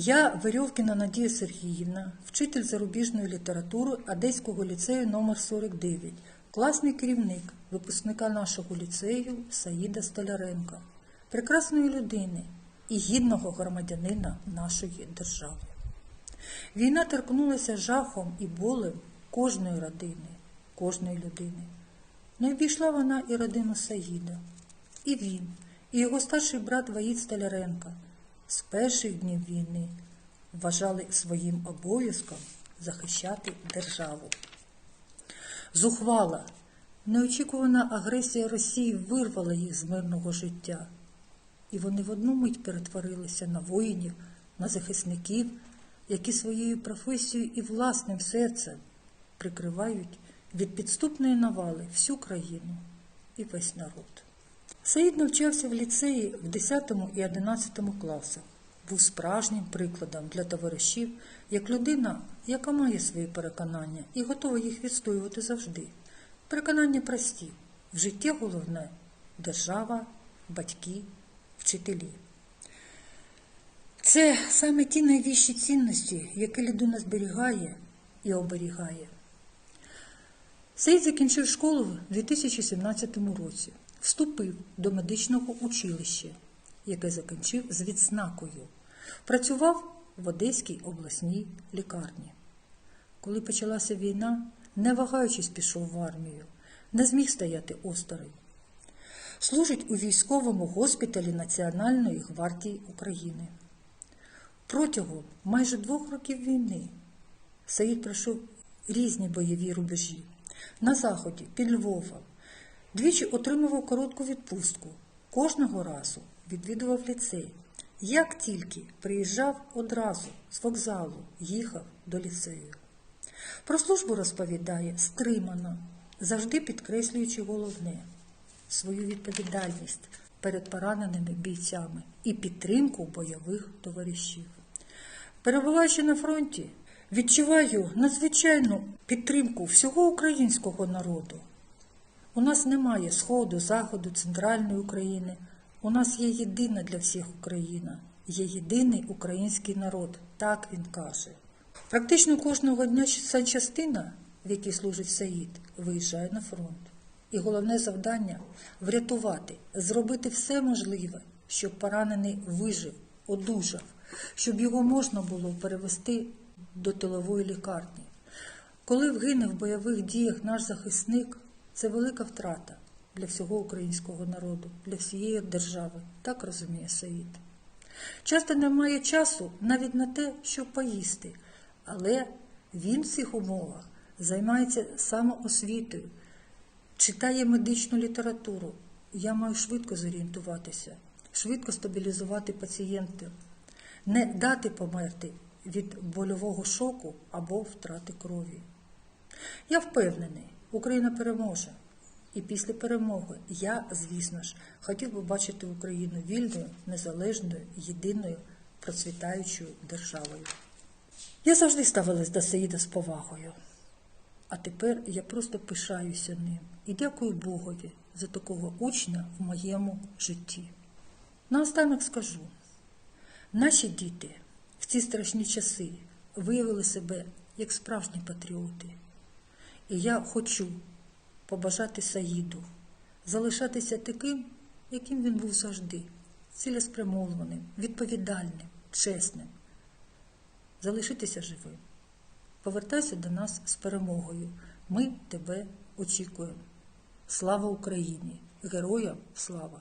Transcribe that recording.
Я Верьовкіна Надія Сергіївна, вчитель зарубіжної літератури Одеського ліцею номер 49 класний керівник випускника нашого ліцею Саїда Столяренка, прекрасної людини і гідного громадянина нашої держави. Війна торкнулася жахом і болем кожної родини, кожної людини. Не обійшла вона і родину Саїда, і він, і його старший брат Ваїд Столяренка з перших днів війни вважали своїм обов'язком захищати державу. Зухвала, неочікувана агресія Росії вирвала їх з мирного життя, і вони в одну мить перетворилися на воїнів, на захисників, які своєю професією і власним серцем прикривають від підступної навали всю країну і весь народ. Саїд навчався в ліцеї в 10 і 11 класах, був справжнім прикладом для товаришів, як людина, яка має свої переконання і готова їх відстоювати завжди. Переконання прості. В житті головне держава, батьки, вчителі. Це саме ті найвищі цінності, які людина зберігає і оберігає. Саїд закінчив школу в 2017 році, вступив до медичного училища, яке закінчив з відзнакою. Працював в Одеській обласній лікарні. Коли почалася війна, не вагаючись, пішов в армію, не зміг стояти осторонь. Служить у військовому госпіталі Національної гвардії України. Протягом майже двох років війни Саїд пройшов різні бойові рубежі. На заході, під Львовом, двічі отримував коротку відпустку. Кожного разу відвідував ліцей. Як тільки приїжджав одразу з вокзалу, їхав до ліцею. Про службу розповідає стримано, завжди підкреслюючи головне свою відповідальність перед пораненими бійцями і підтримку бойових товаришів. Перебуваючи на фронті, відчуваю надзвичайну підтримку всього українського народу. У нас немає Сходу, Заходу, Центральної України. У нас є єдина для всіх Україна, є єдиний український народ, так він каже. Практично кожного дня санчастина, в якій служить Саїд, виїжджає на фронт. І головне завдання врятувати, зробити все можливе, щоб поранений вижив, одужав, щоб його можна було перевести до тилової лікарні. Коли вгине в бойових діях наш захисник, це велика втрата для всього українського народу, для всієї держави, так розуміє Саїд. Часто немає часу навіть на те, щоб поїсти, але він в цих умовах займається самоосвітою, читає медичну літературу. Я маю швидко зорієнтуватися, швидко стабілізувати пацієнтів, не дати померти від больового шоку або втрати крові. Я впевнений, Україна переможе. І після перемоги я, звісно ж, хотів би бачити Україну вільною, незалежною, єдиною, процвітаючою державою. Я завжди ставилась до Саїда з повагою, а тепер я просто пишаюся ним і дякую Богові за такого учня в моєму житті. Наостанок скажу: наші діти в ці страшні часи виявили себе як справжні патріоти. І я хочу побажати Саїду, залишатися таким, яким він був завжди, цілеспрямованим, відповідальним, чесним. Залишитися живим. Повертайся до нас з перемогою. Ми тебе очікуємо. Слава Україні! Героям слава!